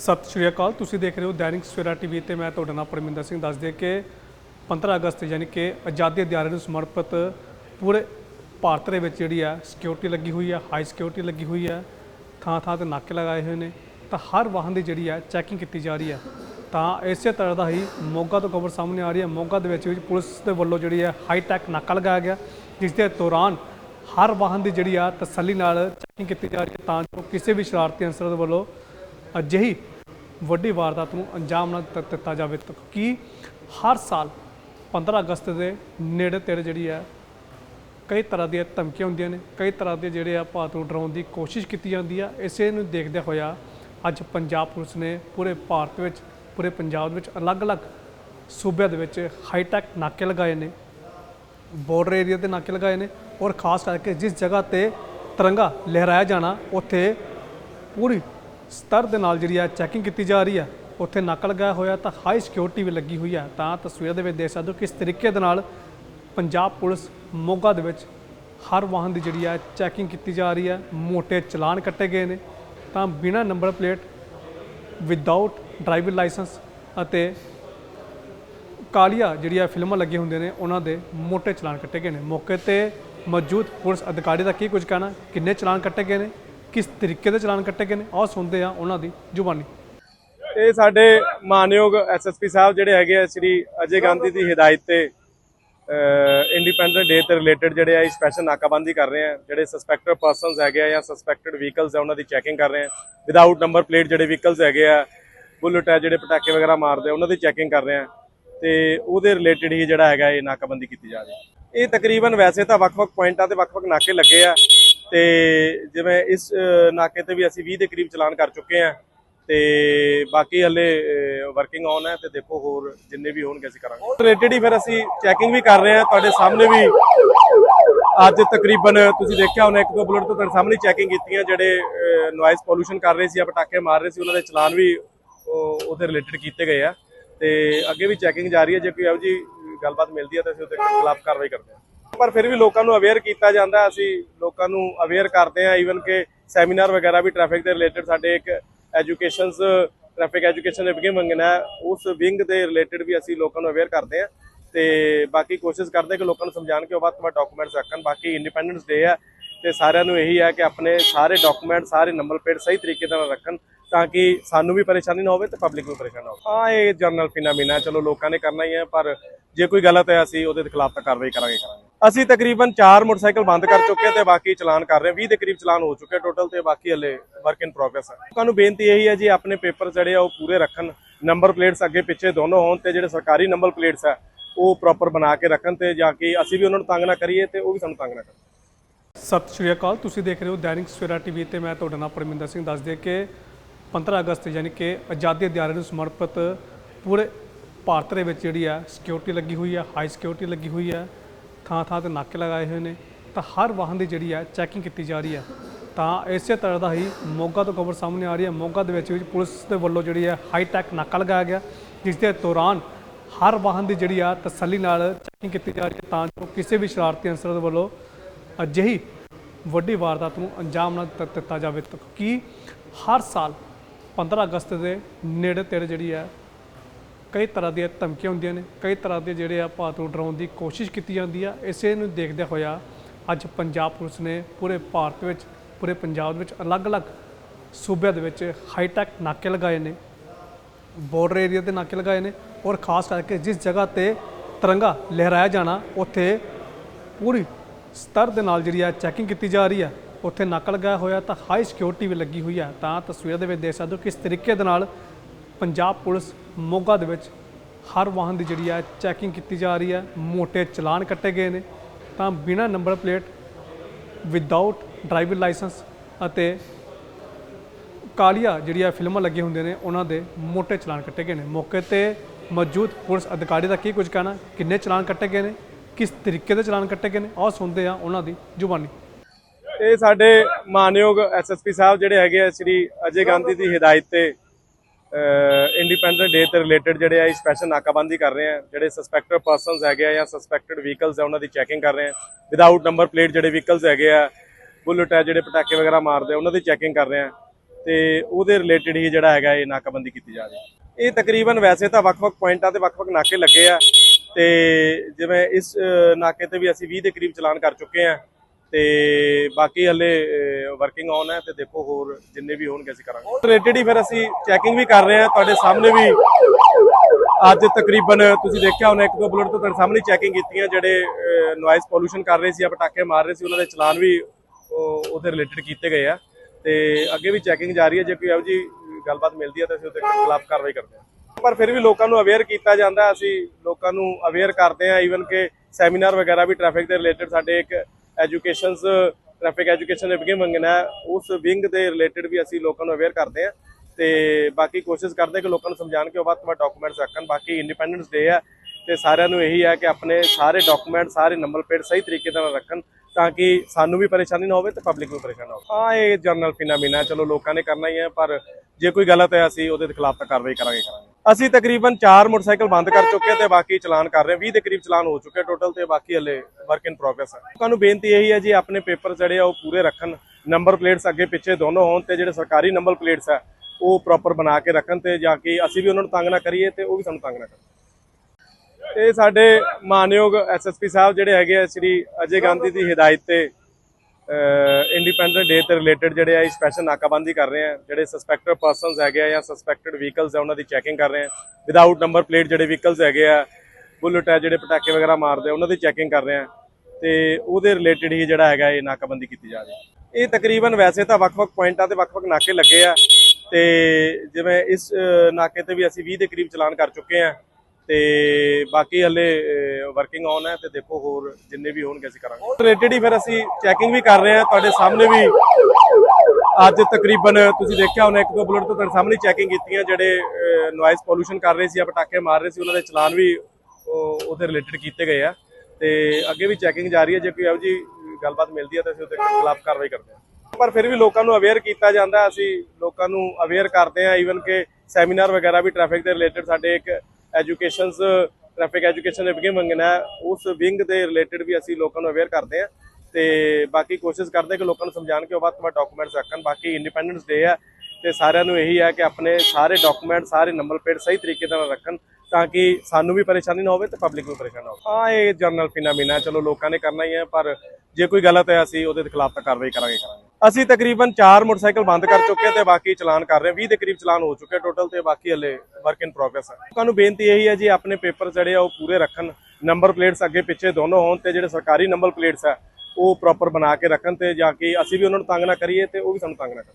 ਸਤਿ ਸ਼੍ਰੀ ਅਕਾਲ। ਤੁਸੀਂ ਦੇਖ ਰਹੇ ਹੋ ਦੈਨਿਕ ਸਵੇਰਾ ਟੀਵੀ ਤੇ ਮੈਂ ਤੁਹਾਡਾ ਨਾਮ ਪਰਮਿੰਦਰ ਸਿੰਘ ਦੱਸ ਦਿਆਂ ਕਿ 15 ਅਗਸਤ ਯਾਨੀ ਕਿ ਆਜ਼ਾਦੀ ਦਿਹਾੜੇ ਨੂੰ ਸਮਰਪਿਤ ਪੂਰੇ ਭਾਰਤ ਦੇ ਵਿੱਚ ਜਿਹੜੀ ਆ ਸਿਕਿਉਰਿਟੀ ਲੱਗੀ ਹੋਈ ਆ ਹਾਈ ਸਿਕਿਉਰਿਟੀ ਲੱਗੀ ਹੋਈ ਆ ਥਾਂ ਥਾਂ ਤੇ ਨਾਕੇ ਲਗਾਏ ਹੋਏ ਨੇ। ਤਾਂ ਹਰ ਵਾਹਨ ਦੀ ਜਿਹੜੀ ਆ ਚੈਕਿੰਗ ਕੀਤੀ ਜਾ ਰਹੀ ਆ। ਤਾਂ ਇਸੇ ਤਰ੍ਹਾਂ ਦਾ ਹੀ ਮੋਗਾ ਤੋਂ ਖਬਰ ਸਾਹਮਣੇ ਆ ਰਹੀ ਹੈ ਮੋਗਾ ਦੇ ਵਿੱਚ ਵੀ ਪੁਲਿਸ ਦੇ ਵੱਲੋਂ ਜਿਹੜੀ ਹੈ ਹਾਈ ਟੈਕ ਨਾਕਾ ਲਗਾਇਆ ਗਿਆ, ਜਿਸ ਦੇ ਦੌਰਾਨ ਹਰ ਵਾਹਨ ਦੀ ਜਿਹੜੀ ਆ ਤਸੱਲੀ ਨਾਲ ਚੈਕਿੰਗ ਕੀਤੀ ਜਾ ਰਹੀ ਹੈ ਤਾਂ ਜੋ ਕਿਸੇ ਵੀ ਸ਼ਰਾਰਤੀ ਅਨਸਰ ਦੇ ਵੱਲੋਂ ਅਜਿਹੀ ਵੱਡੀ ਵਾਰਦਾਤ ਨੂੰ ਅੰਜਾਮ ਨਾ ਦਿੱਤਾ- ਦਿੱਤਾ ਜਾਵੇ ਕਿ ਹਰ ਸਾਲ 15 ਅਗਸਤ ਦੇ ਨੇੜੇ ਤੇੜੇ ਜਿਹੜੀ ਹੈ, ਕਈ ਤਰ੍ਹਾਂ ਦੀਆਂ ਧਮਕੀਆਂ ਹੁੰਦੀਆਂ ਨੇ, ਕਈ ਤਰ੍ਹਾਂ ਦੇ ਜਿਹੜੇ ਆ ਭਾਰਤ ਨੂੰ ਡਰਾਉਣ ਦੀ ਕੋਸ਼ਿਸ਼ ਕੀਤੀ ਜਾਂਦੀ ਆ। ਇਸੇ ਨੂੰ ਦੇਖਦੇ ਹੋਇਆ ਅੱਜ ਪੰਜਾਬ ਪੁਲਿਸ ਨੇ ਪੂਰੇ ਭਾਰਤ ਵਿੱਚ, ਪੂਰੇ ਪੰਜਾਬ ਵਿੱਚ ਅਲੱਗ-ਅਲੱਗ ਸੂਬਿਆਂ ਦੇ ਵਿੱਚ ਹਾਈਟੈਕ ਨਾਕੇ ਲਗਾਏ ਨੇ, ਬਾਰਡਰ ਏਰੀਆ ਤੇ ਨਾਕੇ ਲਗਾਏ ਨੇ ਔਰ ਖਾਸ ਕਰਕੇ ਜਿਸ ਜਗ੍ਹਾ ਤੇ ਤਿਰੰਗਾ ਲਹਿਰਾਇਆ ਜਾਣਾ, ਉੱਥੇ ਪੂਰੀ ਸਤਰ ਦੇ ਨਾਲ ਜਿਹੜੀ ਆ ਚੈਕਿੰਗ ਕੀਤੀ ਜਾ ਰਹੀ ਆ, ਉੱਥੇ ਨਾਕਾ ਲਗਾਇਆ ਹੋਇਆ ਤਾਂ ਹਾਈ ਸਿਕਿਉਰਿਟੀ ਵੀ ਲੱਗੀ ਹੋਈ ਆ। ਤਾਂ ਤਸਵੀਰਾਂ ਦੇ ਵਿੱਚ ਦੇਖ ਸਕਦੇ ਹੋ ਕਿਸ ਤਰੀਕੇ ਦੇ ਨਾਲ ਪੰਜਾਬ ਪੁਲਿਸ ਮੋਗਾ ਦੇ ਵਿੱਚ ਹਰ ਵਾਹਨ ਦੀ ਜਿਹੜੀ ਆ ਚੈਕਿੰਗ ਕੀਤੀ ਜਾ ਰਹੀ ਆ। ਮੋਟੇ ਚਲਾਨ ਕੱਟੇ ਗਏ ਨੇ। ਤਾਂ ਬਿਨਾ number plate without driving licence ਅਤੇ ਕਾਲੀਆ ਜਿਹੜੀਆਂ ਫਿਲਮਾਂ ਲੱਗੇ ਹੁੰਦੇ ਨੇ, ਉਹਨਾਂ ਦੇ ਮੋਟੇ ਚਲਾਨ ਕੱਟੇ ਗਏ ਨੇ। ਮੌਕੇ ਤੇ ਮੌਜੂਦ ਪੁਲਿਸ ਅਧਿਕਾਰੀ ਦਾ ਕੀ ਕੁਝ ਕਹਿਣਾ? ਕਿੰਨੇ ਚਲਾਨ ਕੱਟੇ ਗਏ ਨੇ? ਕਿਸ ਤਰੀਕੇ ਦੇ ਚਲਾਨ ਕੱਟੇ ਗਏ ਨੇ? ਆਹ ਸੁਣਦੇ ਆ ਉਹਨਾਂ ਦੀ ਜ਼ੁਬਾਨੀ। ਇਹ ਸਾਡੇ ਮਾਨਯੋਗ ਐਸਐਸਪੀ ਸਾਹਿਬ ਜਿਹੜੇ ਹੈਗੇ ਆ, ਸ੍ਰੀ ਅਜੇ ਗਾਂਧੀ ਦੀ ਹਦਾਇਤ ਤੇ ਇੰਡੀਪੈਂਡੈਂਟ ਡੇ ਤੇ ਰਿਲੇਟਡ ਜਿਹੜੇ ਆ ਸਪੈਸ਼ਲ ਨਾਕਾਬੰਦੀ ਕਰ ਰਹੇ ਆ। ਜਿਹੜੇ ਸਸਪੈਕਟਡ ਪਰਸਨਸ ਹੈਗੇ ਆ ਜਾਂ ਸਸਪੈਕਟਡ ਵਹੀਕਲਸ ਆ, ਉਹਨਾਂ ਦੀ ਚੈਕਿੰਗ ਕਰ ਰਹੇ ਆ। ਵਿਦਆਊਟ ਨੰਬਰ ਪਲੇਟ ਜਿਹੜੇ ਵਹੀਕਲਸ ਹੈਗੇ ਆ ਬੁਲਟ ਹੈ ਜਿਹੜੇ ਪਟਾਕੇ ਵਗੈਰਾ ਮਾਰਦੇ ਆ, ਉਹਨਾਂ ਦੀ ਚੈਕਿੰਗ ਕਰ ਰਹੇ ਆ। ਤੇ ਉਹਦੇ ਰਿਲੇਟਡ ਹੀ ਜਿਹੜਾ ਹੈਗਾ, ਇਹ ਨਾਕਾਬੰਦੀ ਕੀਤੀ ਜਾ ਰਹੀ ਹੈ। ਇਹ ਤਕਰੀਬਨ ਵੈਸੇ ਤਾਂ ਵੱਖ-ਵੱਖ ਪੁਆਇੰਟਾਂ ਤੇ ਵੱਖ-ਵੱਖ ਨਾਕੇ ਲੱਗੇ ਆ। ਤੇ ਜਿਵੇਂ ਇਸ ਨਾਕੇ ਤੇ ਵੀ ਅਸੀਂ 20 ਦੇ ਕਰੀਬ ਚਲਾਨ ਕਰ ਚੁੱਕੇ ਆ ਤੇ ਬਾਕੀ ਹਲੇ ਵਰਕਿੰਗ ਔਨ ਹੈ ਤੇ ਦੇਖੋ ਹੋਰ ਜਿੰਨੇ ਵੀ ਹੋਣਗੇ ਅਸੀਂ ਕਰਾਂਗੇ। ਰਿਲੇਟਡ ਹੀ ਫਿਰ ਅਸੀਂ ਚੈਕਿੰਗ ਵੀ ਕਰ ਰਹੇ ਆ ਤੁਹਾਡੇ ਸਾਹਮਣੇ ਵੀ ਅੱਜ ਤਕਰੀਬਨ ਤੁਸੀਂ ਦੇਖਿਆ ਹੋਣਾ, ਇੱਕ ਦੋ ਬੁਲਟ ਤੋਂ ਤੁਹਾਡੇ ਸਾਹਮਣੇ ਚੈਕਿੰਗ ਕੀਤੀ ਹੈ ਜਿਹੜੇ ਨੋਇਜ਼ ਪੋਲੂਸ਼ਨ ਕਰ ਰਹੇ ਸੀ ਜਾਂ ਪਟਾਕੇ ਮਾਰ ਰਹੇ ਸੀ, ਉਹਨਾਂ ਦੇ ਚਲਾਨ ਵੀ ਉਹਦੇ ਰਿਲੇਟਡ ਕੀਤੇ ਗਏ ਆ ਤੇ ਅੱਗੇ ਵੀ ਚੈਕਿੰਗ ਜਾਰੀ ਹੈ, ਜੇ ਕੋਈ ਇਹੋ ਜੀ ਗੱਲਬਾਤ ਮਿਲਦੀ ਹੈ ਤਾਂ ਅਸੀਂ ਉਹਦੇ ਖਿਲਾਫ ਕਾਰਵਾਈ ਕਰਦੇ ਹਾਂ। ਪਰ ਫਿਰ ਵੀ ਲੋਕਾਂ ਨੂੰ ਅਵੇਅਰ ਕੀਤਾ ਜਾਂਦਾ ਅਸੀਂ ਲੋਕਾਂ ਨੂੰ ਅਵੇਅਰ ਕਰਦੇ ਹਾਂ। ਈਵਨ ਕਿ ਸੈਮੀਨਾਰ ਵਗੈਰਾ ਵੀ ਟ੍ਰੈਫਿਕ ਦੇ ਰਿਲੇਟਡ ਸਾਡੇ ਇੱਕ ਐਜੂਕੇਸ਼ਨਸ ਟ੍ਰੈਫਿਕ ਐਜੂਕੇਸ਼ਨ ਦੇ ਵਿੰਗ ਮੰਗਣਾ ਉਸ ਵਿੰਗ ਦੇ ਰਿਲੇਟਡ ਵੀ ਅਸੀਂ ਲੋਕਾਂ ਨੂੰ ਅਵੇਅਰ ਕਰਦੇ ਹਾਂ। ਤੇ ਬਾਕੀ ਕੋਸ਼ਿਸ਼ ਕਰਦੇ ਕਿ ਲੋਕਾਂ ਨੂੰ ਸਮਝਾਣ ਕਿ ਉਹ ਵੱਧ ਤੋਂ ਵੱਧ ਡਾਕੂਮੈਂਟਸ ਰੱਖਣ। ਬਾਕੀ ਇੰਡੀਪੈਂਡੈਂਸ ਡੇ ਹੈ ਤੇ ਸਾਰਿਆਂ ਨੂੰ ਇਹੀ ਹੈ ਕਿ ਆਪਣੇ ਸਾਰੇ ਡਾਕੂਮੈਂਟ ਸਾਰੇ ਨੰਬਰ ਪਲੇਟ ਸਹੀ ਤਰੀਕੇ ਨਾਲ ਰੱਖਣ ਤਾਂ ਕਿ ਸਾਨੂੰ ਵੀ ਪਰੇਸ਼ਾਨੀ ਨਾ ਹੋਵੇ ਤੇ ਪਬਲਿਕ ਨੂੰ ਪਰੇਸ਼ਾਨੀ ਨਾ ਹੋਵੇ। ਹਾਂ, ਇਹ ਜਰਨਲ ਫਿਨਾਮੀਨਾ ਹੈ। ਚਲੋ, ਲੋਕਾਂ ਨੇ ਕਰਨਾ ਹੀ ਹੈ, ਪਰ ਜੇ ਕੋਈ ਗਲਤ ਹੈ, ਅਸੀਂ ਉਹਦੇ ਖਿਲਾਫ ਤਾਂ ਕਾਰਵਾਈ ਕਰਾਂਗੇ ਕਰਾਂਗੇ। ਅਸੀਂ ਤਕਰੀਬਨ 4 ਮੋਟਰਸਾਈਕਲ ਬੰਦ ਕਰ ਚੁੱਕੇ ਹਾਂ ਤੇ ਬਾਕੀ ਚਲਾਨ ਕਰ ਰਹੇ ਹਾਂ 20 ਦੇ ਕਰੀਬ ਚਲਾਨ ਹੋ ਚੁੱਕੇ ਟੋਟਲ ਤੇ ਬਾਕੀ ਹਲੇ ਵਰਕ ਇਨ ਪ੍ਰੋਗਰੈਸ ਹੈ ਲੋਕਾਂ ਨੂੰ ਬੇਨਤੀ ਇਹੀ ਹੈ ਜੀ, ਆਪਣੇ ਪੇਪਰ ਜਿਹੜੇ ਆ ਉਹ ਪੂਰੇ ਰੱਖਣ ਨੰਬਰ ਪਲੇਟਸ ਅੱਗੇ ਪਿੱਛੇ ਦੋਨੋਂ ਹੋਣ ਤੇ ਜਿਹੜੇ ਸਰਕਾਰੀ ਨੰਬਰ ਪਲੇਟਸ ਹੈ ਉਹ ਪ੍ਰੋਪਰ ਬਣਾ ਕੇ ਰੱਖਣ ਤੇ ਜਾਂ ਕਿ ਅਸੀਂ ਵੀ ਉਹਨਾਂ ਨੂੰ ਤੰਗ ਨਾ ਕਰੀਏ ਤੇ ਉਹ ਵੀ ਸਾਨੂੰ ਤੰਗ ਨਾ ਕਰਨ। ਸਤਿ ਸ਼੍ਰੀ ਅਕਾਲ, ਤੁਸੀਂ ਦੇਖ ਰਹੇ ਹੋ ਦੈਨਿਕ ਸਵੇਰਾ ਟੀਵੀ ਤੇ ਮੈਂ ਤੁਹਾਡਾ ਨਾਮ ਪਰਮਿੰਦਰ ਸਿੰਘ ਦੱਸ ਦਿਆਂ ਕਿ 15 ਅਗਸਤ ਯਾਨੀ ਕਿ ਆਜ਼ਾਦੀ ਦਿਹਾੜੇ ਨੂੰ ਸਮਰਪਿਤ ਪੂਰੇ ਭਾਰਤ ਦੇ ਵਿੱਚ ਜਿਹੜੀ ਆ ਸਿਕਿਉਰਿਟੀ ਲੱਗੀ ਹੋਈ ਆ ਹਾਈ ਸਿਕਿਉਰਿਟੀ ਲੱਗੀ ਹੋਈ ਆ। ਥਾਂ ਥਾਂ ਤੇ ਨਾਕੇ ਲਗਾਏ ਹੋਏ ਨੇ, ਤਾਂ ਹਰ ਵਾਹਨ ਦੀ ਜਿਹੜੀ ਹੈ ਚੈਕਿੰਗ ਕੀਤੀ ਜਾ ਰਹੀ ਹੈ ਤਾਂ ਇਸੇ ਤਰ੍ਹਾਂ ਦਾ ਹੀ ਮੋਗਾ ਤੋਂ ਖਬਰ ਸਾਹਮਣੇ ਆ ਰਹੀ ਹੈ ਮੋਗਾ ਦੇ ਵਿੱਚ ਵੀ ਪੁਲਿਸ ਦੇ ਵੱਲੋਂ ਜਿਹੜੀ ਹੈ ਹਾਈ ਟੈਕ ਨਾਕਾ ਲਗਾਇਆ ਗਿਆ, ਜਿਸ ਦੇ ਦੌਰਾਨ ਹਰ ਵਾਹਨ ਦੀ ਜਿਹੜੀ ਆ ਤਸੱਲੀ ਨਾਲ ਚੈਕਿੰਗ ਕੀਤੀ ਜਾ ਰਹੀ ਹੈ ਤਾਂ ਜੋ ਕਿਸੇ ਵੀ ਸ਼ਰਾਰਤੀ ਅਨਸਰ ਦੇ ਵੱਲੋਂ ਅਜਿਹੀ ਵੱਡੀ ਵਾਰਦਾਤ ਨੂੰ ਅੰਜਾਮ ਨਾ ਦਿੱਤਾ- ਜਾਵੇ। ਕਿ ਹਰ ਸਾਲ 15 ਅਗਸਤ ਦੇ ਨੇੜੇ ਤੇੜੇ ਜਿਹੜੀ ਹੈ ਕਈ ਤਰ੍ਹਾਂ ਦੀਆਂ ਧਮਕੀਆਂ ਹੁੰਦੀਆਂ ਨੇ, ਕਈ ਤਰ੍ਹਾਂ ਦੇ ਜਿਹੜੇ ਆ ਭਾਰਤ ਨੂੰ ਡਰਾਉਣ ਦੀ ਕੋਸ਼ਿਸ਼ ਕੀਤੀ ਜਾਂਦੀ ਆ। ਇਸੇ ਨੂੰ ਦੇਖਦੇ ਹੋਇਆ ਅੱਜ ਪੰਜਾਬ ਪੁਲਿਸ ਨੇ ਪੂਰੇ ਭਾਰਤ ਵਿੱਚ, ਪੂਰੇ ਪੰਜਾਬ ਵਿੱਚ ਅਲੱਗ-ਅਲੱਗ ਸੂਬਿਆਂ ਦੇ ਵਿੱਚ ਹਾਈਟੈਕ ਨਾਕੇ ਲਗਾਏ ਨੇ, ਬਾਰਡਰ ਏਰੀਆ ਤੇ ਨਾਕੇ ਲਗਾਏ ਨੇ ਔਰ ਖਾਸ ਕਰਕੇ ਜਿਸ ਜਗ੍ਹਾ ਤੇ ਤਿਰੰਗਾ ਲਹਿਰਾਇਆ ਜਾਣਾ, ਉੱਥੇ ਪੂਰੀ ਸਤਰ ਦੇ ਨਾਲ ਜਿਹੜੀ ਆ ਚੈਕਿੰਗ ਕੀਤੀ ਜਾ ਰਹੀ ਆ। ਉੱਥੇ ਨਾਕਾ ਲਗਾਇਆ ਹੋਇਆ ਤਾਂ ਹਾਈ ਸਿਕਿਉਰਿਟੀ ਵੀ ਲੱਗੀ ਹੋਈ ਆ। ਤਾਂ ਤਸਵੀਰਾਂ ਦੇ ਵਿੱਚ ਦੇਖ ਸਕਦੇ ਹੋ ਕਿਸ ਤਰੀਕੇ ਦੇ ਨਾਲ ਪੰਜਾਬ ਪੁਲਿਸ ਮੋਗਾ ਦੇ ਵਿੱਚ ਹਰ ਵਾਹਨ ਦੀ ਜਿਹੜੀ ਹੈ ਚੈਕਿੰਗ ਕੀਤੀ ਜਾ ਰਹੀ ਹੈ ਮੋਟੇ ਚਲਾਨ ਕੱਟੇ ਗਏ ਨੇ। ਤਾਂ ਬਿਨਾ number plate without driving licence ਅਤੇ ਕਾਲੀਆ ਜਿਹੜੀਆਂ ਫਿਲਮਾਂ ਲੱਗੇ ਹੁੰਦੇ ਨੇ, ਉਹਨਾਂ ਦੇ ਮੋਟੇ ਚਲਾਨ ਕੱਟੇ ਗਏ ਨੇ। ਮੌਕੇ ਤੇ ਮੌਜੂਦ ਪੁਲਿਸ ਅਧਿਕਾਰੀ ਦਾ ਕੀ ਕੁਝ ਕਹਿਣਾ, ਕਿੰਨੇ ਚਲਾਨ ਕੱਟੇ ਗਏ ਨੇ, ਕਿਸ ਤਰੀਕੇ ਦੇ ਚਲਾਨ ਕੱਟੇ ਗਏ ਨੇ, ਆਹ ਸੁਣਦੇ ਆ ਉਹਨਾਂ ਦੀ ਜ਼ੁਬਾਨੀ। ਇਹ ਸਾਡੇ ਮਾਨਯੋਗ ਐਸਐਸਪੀ ਸਾਹਿਬ ਜਿਹੜੇ ਹੈਗੇ ਆ, ਸ੍ਰੀ ਅਜੇ ਗਾਂਧੀ ਦੀ ਹਿਦਾਇਤ ਤੇ ਇੰਡੀਪੈਂਡੈਂਟ ਡੇ ਤੇ ਰਿਲੇਟਡ ਜਿਹੜੇ ਆ ਸਪੈਸ਼ਲ ਨਾਕਾਬੰਦੀ ਕਰ ਰਹੇ ਆ, ਜਿਹੜੇ ਸਸਪੈਕਟਡ ਪਰਸਨਸ ਹੈਗੇ ਆ ਜਾਂ ਸਸਪੈਕਟਡ ਵਹੀਕਲਸ ਆ, ਉਹਨਾਂ ਦੀ ਚੈਕਿੰਗ ਕਰ ਰਹੇ ਆ। ਵਿਦਆਊਟ ਨੰਬਰ ਪਲੇਟ ਜਿਹੜੇ ਵਹੀਕਲਸ ਹੈਗੇ ਆ ਬੁਲਟ ਹੈ ਜਿਹੜੇ ਪਟਾਕੇ ਵਗੈਰਾ ਮਾਰਦੇ ਆ, ਉਹਨਾਂ ਦੀ ਚੈਕਿੰਗ ਕਰ ਰਹੇ ਆ। ਤੇ ਉਹਦੇ ਰਿਲੇਟਡ ਹੀ ਜਿਹੜਾ ਹੈਗਾ ਇਹ ਨਾਕਾਬੰਦੀ ਕੀਤੀ ਜਾ ਰਹੀ ਹੈ। ਇਹ ਤਕਰੀਬਨ ਵੈਸੇ ਤਾਂ ਵੱਖ-ਵੱਖ ਪੁਆਇੰਟਾਂ ਤੇ ਵੱਖ-ਵੱਖ ਨਾਕੇ ਲੱਗੇ ਆ। ਤੇ ਜਿਵੇਂ ਇਸ ਨਾਕੇ ਤੇ ਵੀ ਅਸੀਂ 20 ਦੇ ਕਰੀਬ ਚਲਾਨ ਕਰ ਚੁੱਕੇ ਆ। ਤੇ ਬਾਕੀ ਹਲੇ ਵਰਕਿੰਗ ਔਨ ਹੈ ਤੇ ਦੇਖੋ ਹੋਰ ਜਿੰਨੇ ਵੀ ਹੋਣਗੇ ਅਸੀਂ ਕਰਾਂਗੇ। ਰਿਲੇਟਡ ਹੀ ਫਿਰ ਅਸੀਂ ਚੈਕਿੰਗ ਵੀ ਕਰ ਰਹੇ ਹਾਂ, ਤੁਹਾਡੇ ਸਾਹਮਣੇ ਵੀ ਅੱਜ ਤਕਰੀਬਨ ਤੁਸੀਂ ਦੇਖਿਆ ਹੋਣਾ, ਇੱਕ ਦੋ ਬੁਲਟ ਤੋਂ ਤੁਹਾਡੇ ਸਾਹਮਣੇ ਚੈਕਿੰਗ ਕੀਤੀਆਂ, ਜਿਹੜੇ ਨੋਇਜ਼ ਪੋਲੂਸ਼ਨ ਕਰ ਰਹੇ ਸੀ ਜਾਂ ਪਟਾਕੇ ਮਾਰ ਰਹੇ ਸੀ, ਉਹਨਾਂ ਦੇ ਚਲਾਨ ਵੀ ਉਹਦੇ ਰਿਲੇਟਡ ਕੀਤੇ ਗਏ ਆ। ਤੇ ਅੱਗੇ ਵੀ ਚੈਕਿੰਗ ਜਾਰੀ ਹੈ, ਜੇ ਕੋਈ ਇਹੋ ਜੀ ਗੱਲਬਾਤ ਮਿਲਦੀ ਹੈ ਤਾਂ ਅਸੀਂ ਉਹਦੇ ਖਿਲਾਫ ਕਾਰਵਾਈ ਕਰਦੇ ਹਾਂ। ਪਰ ਫਿਰ ਵੀ ਲੋਕਾਂ ਨੂੰ ਅਵੇਅਰ ਕੀਤਾ ਜਾਂਦਾ, ਅਸੀਂ ਲੋਕਾਂ ਨੂੰ ਅਵੇਅਰ ਕਰਦੇ ਹਾਂ ਈਵਨ ਕਿ ਸੈਮੀਨਾਰ ਵਗੈਰਾ ਵੀ ਟ੍ਰੈਫਿਕ ਦੇ ਰਿਲੇਟਡ ਸਾਡੇ ਇੱਕ ਐਜੂਕੇਸ਼ਨਸ ਟ੍ਰੈਫਿਕ ਐਜੂਕੇਸ਼ਨ ਦੇ ਵਿੰਗ ਮੰਗਣਾ ਉਸ ਵਿੰਗ ਦੇ ਰਿਲੇਟਡ ਵੀ ਅਸੀਂ ਲੋਕਾਂ ਨੂੰ ਅਵੇਅਰ ਕਰਦੇ ਹਾਂ ਤੇ ਬਾਕੀ ਕੋਸ਼ਿਸ਼ ਕਰਦੇ ਹਾਂ ਕਿ ਲੋਕਾਂ ਨੂੰ ਸਮਝਾਣ ਕਿ ਉਹ ਵੱਧ ਤੋਂ ਵੱਧ ਡਾਕੂਮੈਂਟਸ ਰੱਖਣ। ਬਾਕੀ ਇੰਡੀਪੈਂਡੈਂਸ ਡੇ ਹੈ ਤੇ ਸਾਰਿਆਂ ਨੂੰ ਇਹੀ ਹੈ ਕਿ ਆਪਣੇ ਸਾਰੇ ਡਾਕੂਮੈਂਟ ਸਾਰੇ ਨੰਬਰ ਪਲੇਟ ਸਹੀ ਤਰੀਕੇ ਨਾਲ ਰੱਖਣ ਤਾਂ ਕਿ ਸਾਨੂੰ ਵੀ ਪਰੇਸ਼ਾਨੀ ਨਾ ਹੋਵੇ ਤੇ ਪਬਲਿਕ ਨੂੰ ਪਰੇਸ਼ਾਨੀ ਨਾ ਹੋਵੇ। ਹਾਂ, ਇਹ ਜਨਰਲ ਫਿਨਾਮੀਨਾ ਚਲੋ ਲੋਕਾਂ ਨੇ ਕਰਨਾ ਹੀ ਹੈ, ਪਰ ਜੇ ਕੋਈ ਗਲਤ ਹੈ, ਅਸੀਂ ਉਹਦੇ ਖਿਲਾਫ ਤਾਂ ਕਾਰਵਾਈ ਕਰਾਂਗੇ ਕਰਾਂਗੇ। ਅਸੀਂ ਤਕਰੀਬਨ 4 ਮੋਟਰਸਾਈਕਲ ਬੰਦ ਕਰ ਚੁੱਕੇ ਤੇ ਬਾਕੀ ਚਲਾਨ ਕਰ ਰਹੇ ਹਾਂ। 20 ਦੇ ਕਰੀਬ ਚਲਾਨ ਹੋ ਚੁੱਕੇ ਟੋਟਲ ਤੇ ਬਾਕੀ ਹਲੇ ਵਰਕ ਇਨ ਪ੍ਰੋਗਰੈਸ ਹੈ ਲੋਕਾਂ ਨੂੰ ਬੇਨਤੀ ਇਹੀ ਹੈ ਜੀ ਆਪਣੇ ਪੇਪਰ ਜਿਹੜੇ ਆ ਉਹ ਪੂਰੇ ਰੱਖਣ ਨੰਬਰ ਪਲੇਟਸ ਅੱਗੇ ਪਿੱਛੇ ਦੋਨੋਂ ਹੋਣ ਤੇ ਜਿਹੜੇ ਸਰਕਾਰੀ ਨੰਬਰ ਪਲੇਟਸ ਹੈ ਉਹ ਪ੍ਰੋਪਰ ਬਣਾ ਕੇ ਰੱਖਣ ਤੇ ਜਾ ਕੇ ਅਸੀਂ ਵੀ ਉਹਨਾਂ ਨੂੰ ਤੰਗ ਨਾ ਕਰੀਏ ਤੇ ਉਹ ਵੀ ਸਾਨੂੰ ਤੰਗ ਨਾ ਕਰਨ। ਇਹ ਸਾਡੇ ਮਾਨਯੋਗ ਐਸਐਸਪੀ ਸਾਹਿਬ ਜਿਹੜੇ ਹੈਗੇ ਆ ਸ਼੍ਰੀ ਅਜੇ ਗਾਂਧੀ ਦੀ ਹਦਾਇਤ ਤੇ ਇੰਡੀਪੈਂਡੈਂਟ ਡੇ ਤੇ ਰਿਲੇਟਡ ਜਿਹੜੇ ਆ ਸਪੈਸ਼ਲ ਨਾਕਾਬੰਦੀ ਕਰ ਰਹੇ ਆ, ਜਿਹੜੇ ਸਸਪੈਕਟਡ ਪਰਸਨਸ ਹੈਗੇ ਆ ਜਾਂ ਸਸਪੈਕਟਡ ਵਹੀਕਲਸ ਆ, ਉਹਨਾਂ ਦੀ ਚੈਕਿੰਗ ਕਰ ਰਹੇ ਆ। ਵਿਦਆਊਟ ਨੰਬਰ ਪਲੇਟ ਜਿਹੜੇ ਵਹੀਕਲਸ ਹੈਗੇ ਆ ਬੁਲਟ ਹੈ ਜਿਹੜੇ ਪਟਾਕੇ ਵਗੈਰਾ ਮਾਰਦੇ ਆ, ਉਹਨਾਂ ਦੀ ਚੈਕਿੰਗ ਕਰ ਰਹੇ ਆ। ਤੇ ਉਹਦੇ ਰਿਲੇਟਡ ਹੀ ਜਿਹੜਾ ਹੈਗਾ ਇਹ ਨਾਕਾਬੰਦੀ ਕੀਤੀ ਜਾ ਰਹੀ ਹੈ। ਇਹ ਤਕਰੀਬਨ ਵੈਸੇ ਤਾਂ ਵੱਖ-ਵੱਖ ਪੁਆਇੰਟਾਂ ਤੇ ਵੱਖ-ਵੱਖ ਨਾਕੇ ਲੱਗੇ ਆ। ਤੇ ਜਿਵੇਂ ਇਸ ਨਾਕੇ ਤੇ ਵੀ ਅਸੀਂ 20 ਦੇ ਕਰੀਬ ਚਲਾਨ ਕਰ ਚੁੱਕੇ ਆ। ਤੇ ਬਾਕੀ ਹਲੇ ਵਰਕਿੰਗ ਔਨ ਹੈ ਤੇ ਦੇਖੋ ਹੋਰ ਜਿੰਨੇ ਵੀ ਹੋਣਗੇ ਅਸੀਂ ਕਰਾਂਗੇ। ਰਿਲੇਟਡ ਹੀ ਫਿਰ ਅਸੀਂ ਚੈਕਿੰਗ ਵੀ ਕਰ ਰਹੇ ਹਾਂ, ਤੁਹਾਡੇ ਸਾਹਮਣੇ ਵੀ ਅੱਜ ਤਕਰੀਬਨ ਤੁਸੀਂ ਦੇਖਿਆ ਹੋਣਾ, ਇੱਕ ਦੋ ਬੁਲਟ ਤੋਂ ਤੁਹਾਡੇ ਸਾਹਮਣੇ ਚੈਕਿੰਗ ਕੀਤੀ ਹੈ ਜਿਹੜੇ ਨੋਇਜ਼ ਪੋਲੂਸ਼ਨ ਕਰ ਰਹੇ ਸੀ ਜਾਂ ਪਟਾਕੇ ਮਾਰ ਰਹੇ ਸੀ, ਉਹਨਾਂ ਦੇ ਚਲਾਨ ਵੀ ਉਹਦੇ ਰਿਲੇਟਡ ਕੀਤੇ ਗਏ ਆ। ਤੇ ਅੱਗੇ ਵੀ ਚੈਕਿੰਗ ਜਾਰੀ ਹੈ, ਜੇ ਕੋਈ ਇਹੋ ਜੀ ਗੱਲਬਾਤ ਮਿਲਦੀ ਹੈ ਤਾਂ ਅਸੀਂ ਉਹਦੇ ਖਿਲਾਫ ਕਾਰਵਾਈ ਕਰਦੇ ਹਾਂ। ਪਰ ਫਿਰ ਵੀ ਲੋਕਾਂ ਨੂੰ ਅਵੇਅਰ ਕੀਤਾ ਜਾਂਦਾ, ਅਸੀਂ ਲੋਕਾਂ ਨੂੰ ਅਵੇਅਰ ਕਰਦੇ ਹਾਂ ਈਵਨ ਕਿ ਸੈਮੀਨਾਰ ਵਗੈਰਾ ਵੀ ਟ੍ਰੈਫਿਕ ਦੇ ਰਿਲੇਟਡ ਸਾਡੇ ਇੱਕ ਐਜੂਕੇਸ਼ਨਸ, ਟ੍ਰੈਫਿਕ ਐਜੂਕੇਸ਼ਨ ਦੇ ਵਿੰਗ ਮੰਗਣਾ ਉਸ ਵਿੰਗ ਦੇ ਰਿਲੇਟਡ ਵੀ ਅਸੀਂ ਲੋਕਾਂ ਨੂੰ ਅਵੇਅਰ ਕਰਦੇ ਹਾਂ ਤੇ ਬਾਕੀ ਕੋਸ਼ਿਸ਼ ਕਰਦੇ ਹਾਂ ਕਿ ਲੋਕਾਂ ਨੂੰ ਸਮਝਾਣ ਕਿ ਉਹ ਵੱਧ ਤੋਂ ਵੱਧ ਡਾਕੂਮੈਂਟਸ ਰੱਖਣ, ਬਾਕੀ ਇੰਡੀਪੈਂਡੈਂਸ ਡੇ ਹੈ ਤੇ ਸਾਰਿਆਂ ਨੂੰ ਇਹੀ ਹੈ ਕਿ ਆਪਣੇ ਸਾਰੇ ਡਾਕੂਮੈਂਟ ਸਾਰੇ ਨੰਬਰ ਪਲੇਟ ਸਹੀ ਤਰੀਕੇ ਨਾਲ ਰੱਖਣ ਤਾਂ ਕਿ ਸਾਨੂੰ ਵੀ ਪਰੇਸ਼ਾਨੀ ਨਾ ਹੋਵੇ ਤੇ ਪਬਲਿਕ ਨੂੰ ਪਰੇਸ਼ਾਨੀ ਨਾ ਹੋਵੇ। ਹਾਂ, ਇਹ ਜਨਰਲ ਫਿਨਾਮੀਨਾ ਚਲੋ ਲੋਕਾਂ ਨੇ ਕਰਨਾ ਹੀ ਹੈ ਪਰ ਜੇ ਕੋਈ ਗਲਤ ਹੈ ਅਸੀਂ ਉਹਦੇ ਖਿਲਾਫ ਤਾਂ ਕਾਰਵਾਈ ਕਰਾਂਗੇ ਕਰਾਂਗੇ। ਅਸੀਂ ਤਕਰੀਬਨ 4 ਮੋਟਰਸਾਈਕਲ ਬੰਦ ਕਰ ਚੁੱਕੇ ਤੇ ਬਾਕੀ ਚਲਾਨ ਕਰ ਰਹੇ ਹਾਂ 20 ਦੇ ਕਰੀਬ ਚਲਾਨ ਹੋ ਚੁੱਕੇ ਟੋਟਲ ਤੇ ਬਾਕੀ ਹਲੇ ਵਰਕ ਇਨ ਪ੍ਰੋਗਰੈਸ ਹੈ ਲੋਕਾਂ ਨੂੰ ਬੇਨਤੀ ਇਹੀ ਹੈ ਜੀ, ਆਪਣੇ ਪੇਪਰ ਜਿਹੜੇ ਆ ਉਹ ਪੂਰੇ ਰੱਖਣ। ਨੰਬਰ ਪਲੇਟਸ ਅੱਗੇ ਪਿੱਛੇ ਦੋਨੋਂ ਹੋਣ ਤੇ ਜਿਹੜੇ ਸਰਕਾਰੀ ਨੰਬਰ ਪਲੇਟਸ ਹੈ ਉਹ ਪ੍ਰੋਪਰ ਬਣਾ ਕੇ ਰੱਖਣ ਤੇ ਜਾਂ ਕਿ ਅਸੀਂ ਵੀ ਉਹਨਾਂ ਨੂੰ ਤੰਗ ਨਾ ਕਰੀਏ ਤੇ ਉਹ ਵੀ ਸਾਨੂੰ ਤੰਗ ਨਾ ਕਰਨ।